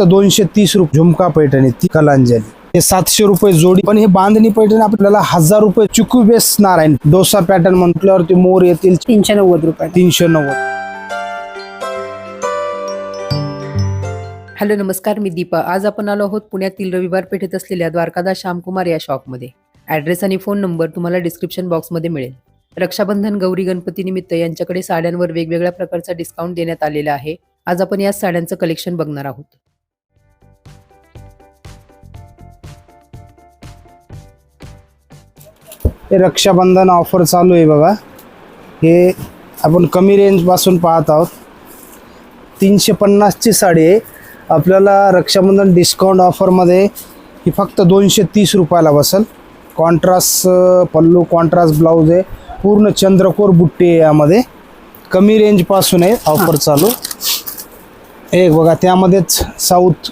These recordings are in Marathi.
फक्त दोनशे तीस रुपये झुमका पैठणी ती कलांजली. हे सातशे रुपये जोडी पण हे बांधणी पैठणी आपल्याला हजार रुपये चुकू बेस नारायण डोसा पॅटर्न म्हटल्यावरती मोर येतील तीनशे नव्वद रुपये. तीनशे नव्वद. हॅलो नमस्कार मी दीपा. आज आपण आलो आहोत पुण्यातील रविवार पेठेत असलेल्या द्वारकादास श्यामकुमार या शॉपमध्ये. ॲड्रेस आणि फोन नंबर तुम्हाला डिस्क्रिप्शन बॉक्समध्ये मिळेल. रक्षाबंधन गौरी गणपती निमित्त यांच्याकडे साड्यांवर वेगवेगळ्या प्रकारचा डिस्काउंट देण्यात आलेला आहे. आज आपण या साड्यांचं कलेक्शन बघणार आहोत. हे रक्षाबंधन ऑफर चालू आहे बघा. हे आपण कमी रेंजपासून पाहत आहोत. तीनशे पन्नासची साडी आहे. आपल्याला रक्षाबंधन डिस्काउंट ऑफरमध्ये ही फक्त दोनशे तीस रुपयाला बसेल. कॉन्ट्रास्ट पल्लू कॉन्ट्रास्ट ब्लाऊज आहे. पूर्ण चंद्रकोर बुट्टी आहे यामध्ये. कमी रेंजपासून आहे ऑफर चालू. हे बघा त्यामध्येच साऊथ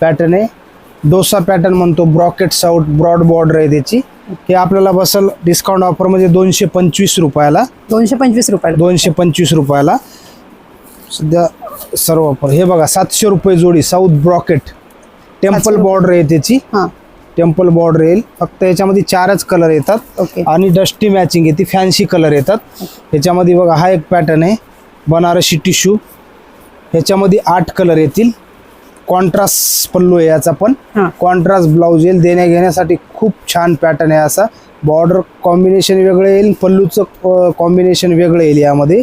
पॅटर्न आहे. डोसा पॅटर्न म्हणतो ब्रॉकेट साऊथ ब्रॉड बॉर्डर आहे त्याची. हे आपल्याला बसल डिस्काउंट ऑफरमध्ये दोनशे पंचवीस रुपयाला. दोनशे पंचवीस रुपये दोनशे पंचवीस रुपयाला. सध्या सर्व ऑफर हे बघा सातशे रुपये जोडी साऊथ ब्रॉकेट टेम्पल. बॉर्डर आहे त्याची. हां. टेम्पल बॉर्डर येईल. फक्त याच्यामध्ये चारच कलर येतात. आणि डस्टी मॅचिंग आहे ती फॅन्सी कलर येतात. ह्याच्यामध्ये बघा हा एक पॅटर्न आहे. बनारसी टिश्यू ह्याच्यामध्ये आठ कलर येतील. कॉन्ट्रास्ट पल्लू आहे याचा पण. कॉन्ट्रास्ट ब्लाऊज येईल देण्या घेण्यासाठी खूप छान पॅटर्न आहे असा. बॉर्डर कॉम्बिनेशन वेगळं येईल पल्लूचं कॉम्बिनेशन वेगळं येईल यामध्ये.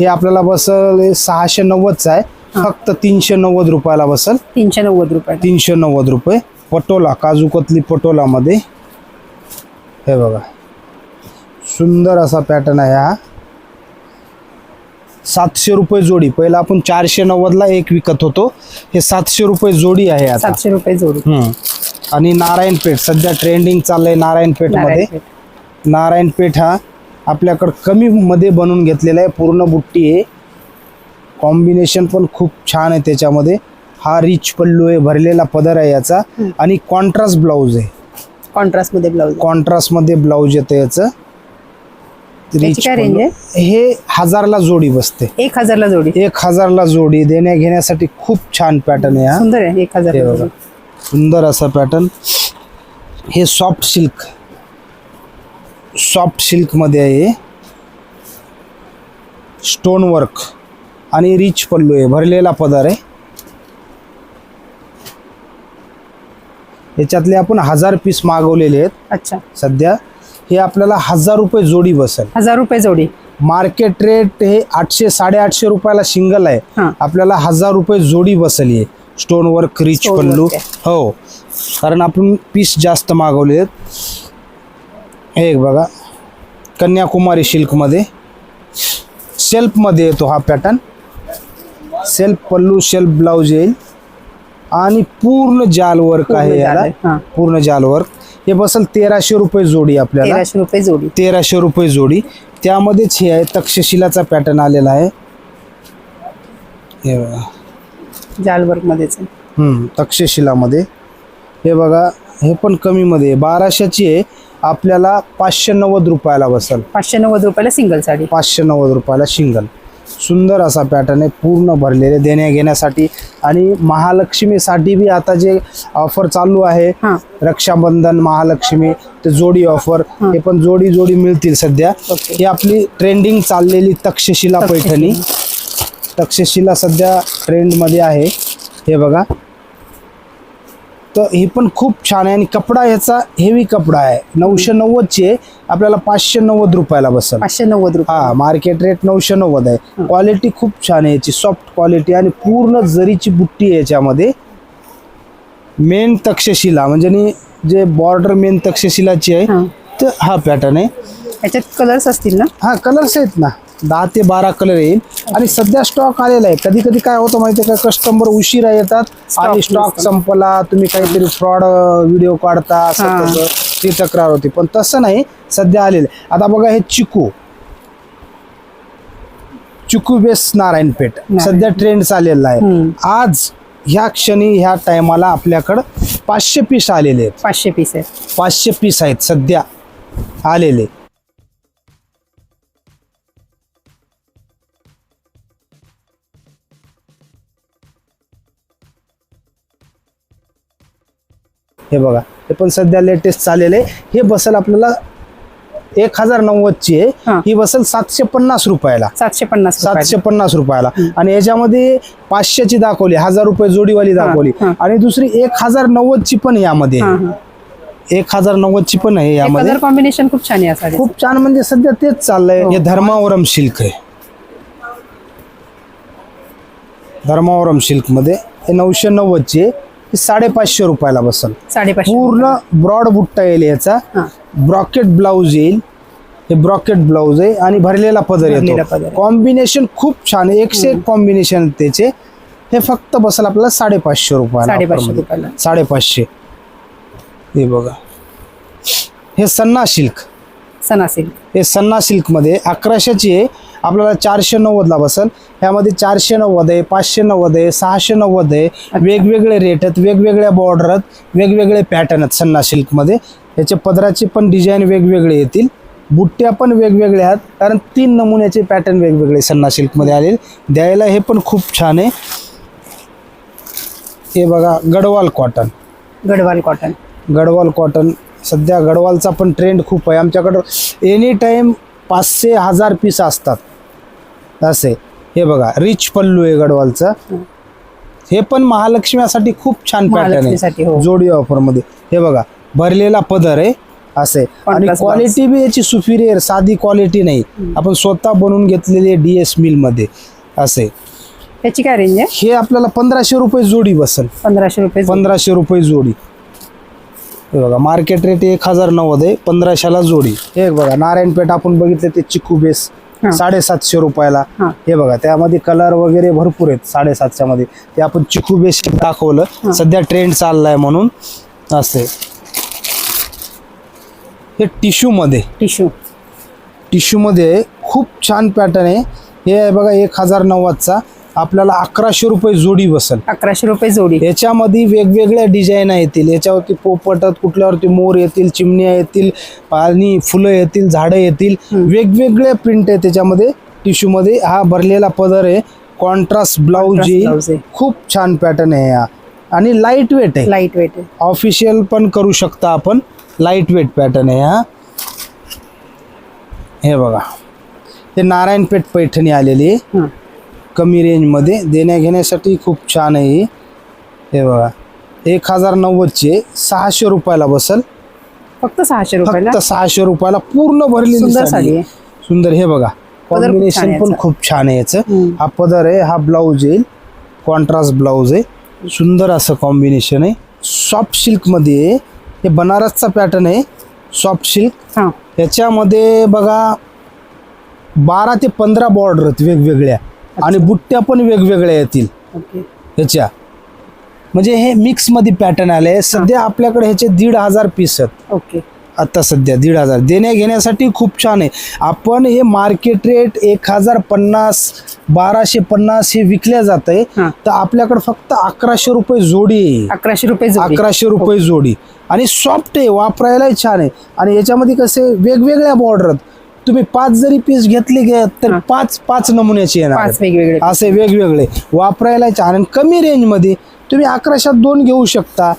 हे आपल्याला बसल सहाशे नव्वदचं आहे. फक्त तीनशे नव्वद रुपयाला बसल. तीनशे नव्वद रुपये. तीनशे नव्वद रुपये. पटोला काजू कतली पटोलामध्ये. हे बघा. सुंदर असा पॅटर्न आहे हा. सातशे रुपये जोडी. पहिला आपण चारशे नव्वदला एक विकत होतो. हे सातशे रुपये जोडी आहे आता. सातशे रुपये जोडी. हम्म. आणि नारायणपेठ सध्या ट्रेंडिंग चाललंय नारायणपेठमध्ये नारायणपेठ. नारायणपेठ हा आपल्याकडं कमी मध्ये बनवून घेतलेला आहे. पूर्ण बुट्टी आहे. कॉम्बिनेशन पण खूप छान आहे त्याच्यामध्ये. हा रिच पल्लू आहे. भरलेला पदर आहे याचा. आणि कॉन्ट्रास्ट ब्लाऊज आहे. कॉन्ट्रास्टमध्ये ब्लाऊज कॉन्ट्रास्टमध्ये ब्लाऊज येतं याचं. त्याची काय. हे हजारला जोडी बसते. एक हजारला जोडी. एक हजारला जोडी देण्या घेण्यासाठी खूप छान पॅटर्न आहे हा. सुंदर आहे एक हजार हे बघा. सुंदर असा पॅटर्न हे सॉफ्ट सिल्क सॉफ्ट सिल्कमध्ये आहे स्टोन वर्क आणि रिच पल्लू आहे भरलेला पदर आहे. याच्यातले आपण हजार पीस मागवलेले आहेत. अच्छा. सध्या हे आपल्याला हजार रुपये जोडी बसेल. हजार रुपये जोडी. मार्केट रेट हे आठशे साडेआठशे रुपयाला सिंगल आहे. हां. आपल्याला हजार रुपये जोडी बसली आहे stone work rich Stone pallu. work. हो. कारण आपण पीस जास्त मागवले आहेत. हे एक बघा. कन्याकुमारी सिल्कमध्ये सेल्फमध्ये येतो हा pattern self pallu self blouse येईल. आणि पूर्ण जाल वर्क आहे याला. आहे, हां. पूर्ण जाल वर्क हे बसल तेराशे रुपये जोडी आपल्याला. तेराशे रुपये जोडी. तेराशे रुपये जोडी. त्यामध्येच हे आहे तक्षशिलाचा पॅटर्न आलेला आहे. हे बघा. मध्येच आहे. हम्म, तक्षशिलामध्ये. हे बघा हे पण कमीमध्ये आहे. बाराशेची आहे. आपल्याला पाचशे नव्वद रुपयाला बसल. पाचशे नव्वद रुपयाला सिंगल साडी. पाचशे नव्वद रुपयाला शिंगल सुंदर असा पॅटर्न आहे पूर्ण भरलेले देण्या घेण्यासाठी आणि महालक्ष्मीसाठी बी आता जे ऑफर चालू आहे रक्षाबंधन महालक्ष्मी ते जोडी ऑफर हे. पण जोडी जोडी मिळतील सध्या. ही आपली ट्रेंडिंग चाललेली तक्षशिला पैठणी. तक्षशिला सध्या ट्रेंडमध्ये आहे. हे बघा. तर ही पण खूप छान आहे. आणि कपडा ह्याचा हेवी कपडा आहे. नऊशे नव्वदची आहे आपल्याला पाचशे नव्वद रुपयाला बसेल. पाचशे नव्वद रुपये. हा मार्केट रेट नऊशे नव्वद आहे. क्वालिटी खूप छान आहे याची सॉफ्ट क्वालिटी आणि पूर्ण जरीची बुट्टी आहे याच्यामध्ये. मेन तक्षशिला म्हणजे नि जे बॉर्डर मेन तक्षशिलाची आहे तर हा पॅटर्न आहे. याच्यात कलर्स असतील ना? हा कलर्स आहेत ना. दहा ते बारा कलर येईल. आणि सध्या स्टॉक आलेला आहे. कधी कधी काय होतं माहिती आहे का? कस्टमर उशिरा येतात आणि स्टॉक. संपला तुम्ही काहीतरी फ्रॉड व्हिडिओ काढता असं. तसं. ती तक्रार होती. पण तसं नाही सध्या आलेलं आहे. आता बघा हे चिकू. चिकू बेस नारायणपेठ नारायण. सध्या ट्रेंड चाललेला आहे. आज ह्या क्षणी ह्या टायमाला आपल्याकडं पाचशे पीस आलेले आहेत. पाचशे पीस आहे पाचशे पीस आहेत सध्या आलेले. हे बघा हे पण सध्या लेटेस्ट चाललेलं आहे हे बसेल आपल्याला एक हजार नव्वदची आहे हा. बसेल सातशे पन्नास रुपयाला सातशे पन्नास रुपयाला. सातशे पन्नास रुपयाला आणि याच्यामध्ये पाचशेची दाखवली हजार रुपये जोडीवाली दाखवली. आणि दुसरी एक हजार नव्वदची पण यामध्ये. एक हजार नव्वदची पण आहे यामध्ये कॉम्बिनेशन खूप छान आहे. खूप छान म्हणजे सध्या तेच चाललंय हो. हे धर्मावरम सिल्क आहे धर्मावरम सिल्कमध्ये हे नऊशे नव्वदची आहे साडेपाचशे रुपयाला बसल. साडेपाचशे पूर्ण ब्रॉड बुट्टा येईल याचा. ब्रॉकेट ब्लाऊज येईल. हे ब्रॉकेट ब्लाऊज आहे आणि भरलेला पदर येतो. कॉम्बिनेशन खूप छान आहे. एकशे एक कॉम्बिनेशन त्याचे. हे फक्त बसल आपल्याला साडेपाचशे. रुपयाला साडेपाचशे हे बघा. हे सन्ना सिल्क सना सिल्क. हे सन्ना सिल्कमध्ये अकराशेची आहे. आपल्याला चारशे नव्वदला बसल. ह्यामध्ये चारशे नव्वद आहे पाचशे नव्वद आहे सहाशे नव्वद आहे वेगवेगळे रेट आहेत वेगवेगळ्या बॉर्डर आहेत वेगवेगळे पॅटर्न आहेत सन्ना सिल्कमध्ये. याचे पदराचे पण डिझाईन वेगवेगळे येतील. बुट्ट्या पण वेगवेगळ्या आहेत. कारण तीन नमुन्याचे पॅटर्न वेगवेगळे सन्ना सिल्कमध्ये आले द्यायला हे पण खूप छान आहे. हे बघा Gadwal cotton Gadwal cotton Gadwal cotton सध्या गडवालचा पण ट्रेंड खूप आहे. आमच्याकडं एनी टाईम पाचशे हजार पीस असतात. असे. हे बघा रिच पल्लू आहे गडवालचं. हे पण महालक्ष्मीसाठी खूप छान पॅटर्न आहे. हो. जोडी ऑफरमध्ये हे बघा भरलेला पदर आहे. असे. आणि क्वालिटी बी याची सुपिरियर साधी क्वालिटी नाही. आपण स्वतः बनवून घेतलेली डी एस मिलमध्ये असे. त्याची काय रेंज आहे? हे आपल्याला पंधराशे रुपये जोडी बसल. पंधराशे रुपये पंधराशे रुपये जोडी. हे बघा मार्केट रेट एक हजार नव्वद आहे पंधराशेला जोडी. हे बघा नारायणपेठ आपण बघितलं ते चिकू बेस हा. साडेसातशे रुपयाला. हा. हे बघा त्यामध्ये कलर वगैरे भरपूर आहेत साडेसातशे मध्ये ते आपण चिकू बेस दाखवलं सध्या ट्रेंड चाललाय म्हणून असे. हे टिश्यू मध्ये टिश्यू. टिश्यू मध्ये खूप छान पॅटर्न आहे. हे आहे बघा एक हजार नव्वदचा. आपल्याला अकराशे रुपये जोडी बसल. अकराशे रुपये जोडी. याच्यामध्ये वेगवेगळ्या डिझाईन येतील. याच्यावरती पोपटात कुठल्यावरती मोर येतील चिमण्या येतील आणि फुलं येतील झाडं येतील. वेगवेगळे प्रिंट आहे त्याच्यामध्ये. टिश्यू मध्ये हा भरलेला पदर आहे. कॉन्ट्रास्ट ब्लाऊज आहे. खूप छान पॅटर्न आहे हा. आणि लाइट वेट आहे. लाइट वेट आहे. ऑफिशियल पण करू शकता आपण. लाइट वेट पॅटर्न आहे हा. हे बघा. हे नारायणपेठ पैठणी आलेली आहे. कमी रेंजमध्ये देण्या घेण्यासाठी खूप छान आहे ही. हे बघा. एक हजार नव्वदची. सहाशे रुपयाला बसल. फक्त सहाशे रुपयाला? फक्त सहाशे रुपयाला पूर्ण भरलेली सुंदर साडी साडी आहे. आहे. सुंदर हे बघा. खूप छान कॉम्बिनेशन आहे पण याचं. खूप छान आहे याचं. हम्म. हा पदर आहे. हा ब्लाऊज येईल कॉन्ट्रास्ट ब्लाऊज आहे. सुंदर असं कॉम्बिनेशन आहे. सॉफ्ट सिल्कमध्ये आहे. हे बनारसचा पॅटर्न आहे. सॉफ्ट सिल्क हा. याच्यामध्ये बघा बारा ते पंधरा बॉर्डर आहेत वेगवेगळ्या. आणि बुट्ट्या पण वेगवेगळ्या येतील. ह्याच्या. म्हणजे हे मिक्समध्ये पॅटर्न आले सध्या आपल्याकडे ह्याचे दीड हजार पीस आहेत. ओके. आता सध्या दीड हजार. देण्या घेण्यासाठी खूप छान आहे. आपण हे मार्केट रेट एक हजार पन्नास बाराशे पन्नास हे विकल्या जात आहे हा. तर आपल्याकडे फक्त अकराशे रुपये जोडी आहे. अकराशे रुपये अकराशे रुपये जोडी. आणि सॉफ्ट आहे वापरायलाही छान आहे. आणि याच्यामध्ये कसे वेगवेगळ्या बॉर्डर आहेत. तुम्ही पाच जरी पीस घेतले गे तर. पाच पाच नमुन्याचे येणार पाच आहेत. वेगवेगळे असे वेगवेगळे वापरायला छान आणि कमी रेंजमध्ये तुम्ही अकराशात दोन घेऊ शकता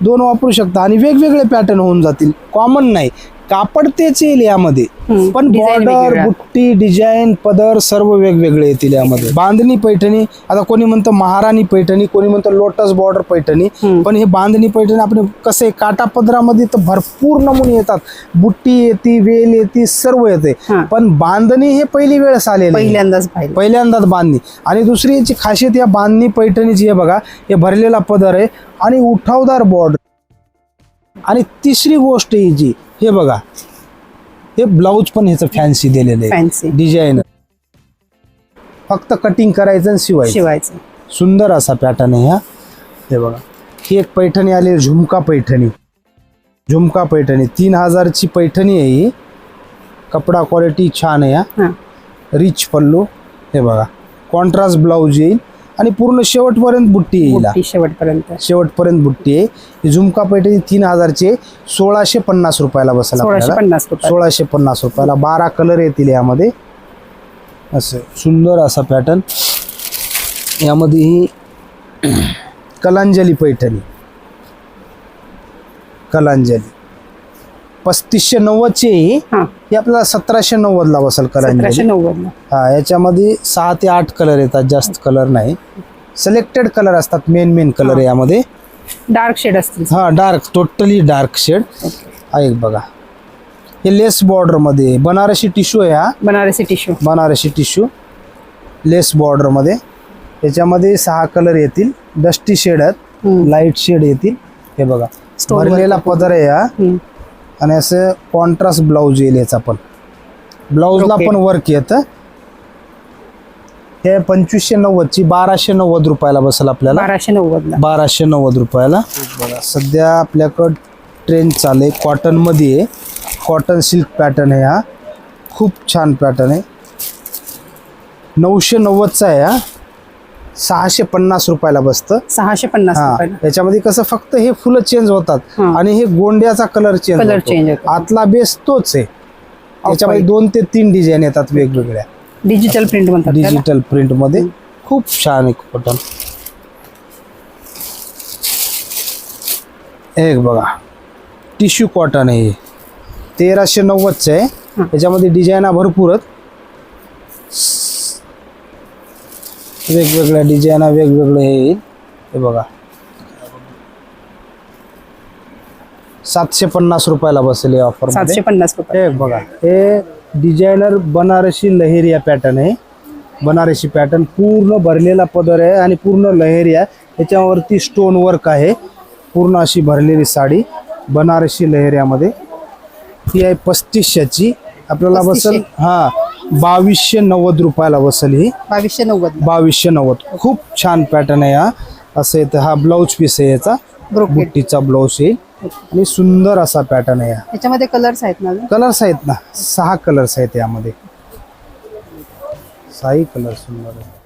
दोन वापरू शकता आणि वेगवेगळे पॅटर्न होऊन जातील कॉमन नाही कापड तेच येईल यामध्ये पण बॉर्डर. बुट्टी डिझाईन पदर सर्व वेगवेगळे येतील यामध्ये बांधणी पैठणी आता कोणी म्हणतं महाराणी पैठणी कोणी म्हणतं लोटस बॉर्डर पैठणी. पण हे बांधणी पैठणी आपण कसं काटा पदरामध्ये तर भरपूर नमुने येतात बुट्टी येते वेल येते सर्व येते. पण बांधणी हे पहिली वेळेस आलेली आहे. पहिल्यांदाच पहिल्यांदाच बांधणी आणि दुसरी याची खासियत या बांधणी पैठणीची आहे बघा हे भरलेला पदर आहे आणि उठावदार बॉर्डर आणि तिसरी गोष्ट ही जी हे बघा. हे ब्लाऊज पण ह्याचं फॅन्सी दिलेलं आहे. फॅन्सी डिझाईन फक्त कटिंग करायचं आणि शिवायचं. शिवायचं. सुंदर असा पॅटर्न आहे हा. हे बघा. ही एक पैठणी आली आहे, झुमका पैठणी. झुमका पैठणी. तीन हजारची पैठणी आहे ही. कपडा क्वालिटी छान आहे हा. हा. रिच पल्लू. हे बघा. कॉन्ट्रास्ट ब्लाऊज येईल. आणि पूर्ण शेवटपर्यंत बुट्टी येईल शेवटपर्यंत. शेवटपर्यंत बुट्टी आहे. झुमका पैठणी तीन हजारची. सोळाशे पन्नास रुपयाला बसेल सोळाशे आपल्याला पन्नास रुपये सोळाशे पन्नास रुपयाला. बारा कलर येतील यामध्ये. असं सुंदर असा पॅटर्न. यामध्ये ही कलांजली पैठणी. कलांजली. पस्तीसशे नव्वदची ही. हा. ही आपल्याला सतराशे नव्वदला बसेल सतराशे कलांजली नव्वद हा याच्यामध्ये सहा ते आठ कलर येतात जास्त कलर नाही. सिलेक्टेड कलर असतात मेन मेन कलर यामध्ये. डार्क शेड असतील. हा डार्क टोटली डार्क शेड हा एक बघा. हे लेस बॉर्डरमध्ये बनारसी टिश्यू आहे हा. Banarasi tissue Banarasi tissue lace बॉर्डरमध्ये याच्यामध्ये सहा कलर येतील. डस्टी शेड आहेत लाइट शेड येतील. हे बघा. Stone भरलेला पदर आहे हा. आणि असं कॉन्ट्रास्ट ब्लाऊज येईल याचा पण. ब्लाऊजला. पण वर्क येतं. हे पंचवीसशे नव्वदची बाराशे नव्वद रुपयाला बसेल आपल्याला. बाराशे नव्वदला बाराशे नव्वद रुपयाला. बघा सध्या आपल्याकडं ट्रेंड चालू आहे. कॉटनमध्ये आहे. कॉटन सिल्क पॅटर्न आहे हा. खूप छान पॅटर्न आहे. नऊशे नव्वदचा आहे हा. सहाशे पन्नास रुपयाला बसतं सहाशे पन्नास हा रुपयाला याच्यामध्ये कसं फक्त हे फुलं चेंज होतात हा. आणि हे गोंड्याचा कलर चेंज Color change होतो. आतला बेस तोच आहे याच्यामध्ये white. दोन ते तीन डिझाईन येतात वेगवेगळ्या डिजिटल प्रिंट म्हणतात त्याला. डिजिटल प्रिंटमध्ये खूप छान आहे कॉटन एक बघा टिश्यू कॉटन आहे हे. तेराशे नव्वदचं आहे हा. याच्यामध्ये डिझाईन भरपूर आहेत वेगवेगळ्या डिझाईन वेगवेगळे हे येईल. हे बघा. सातशे पन्नास रुपयाला बसेल या ऑफर सातशे पन्नास रुपये. हे बघा. हे डिझायनर बनारसी लहेरिया पॅटर्न आहे. बनारसी पॅटर्न पूर्ण भरलेला पदर आहे आणि पूर्ण लहेरिया. याच्यावरती स्टोन वर्क आहे. पूर्ण अशी भरलेली साडी बनारसी लहेरियामध्ये. ही आहे पस्तीसशेची. आपल्याला बसल हा. बावीसशे नव्वद रुपयाला बसल ही. बावीसशे नव्वद. बावीसशे नव्वद. खूप छान पॅटर्न आहे हा. असं येतं हा ब्लाऊज पीस आहे याचा. बुट्टीचा ब्लाऊज येईल. आणि सुंदर असा पॅटर्न आहे त्याच्यामध्ये कलर्स आहेत ना? कलर्स आहेत ना. सहा कलर्स आहेत यामध्ये. सहाही कलर सुंदर. आहेत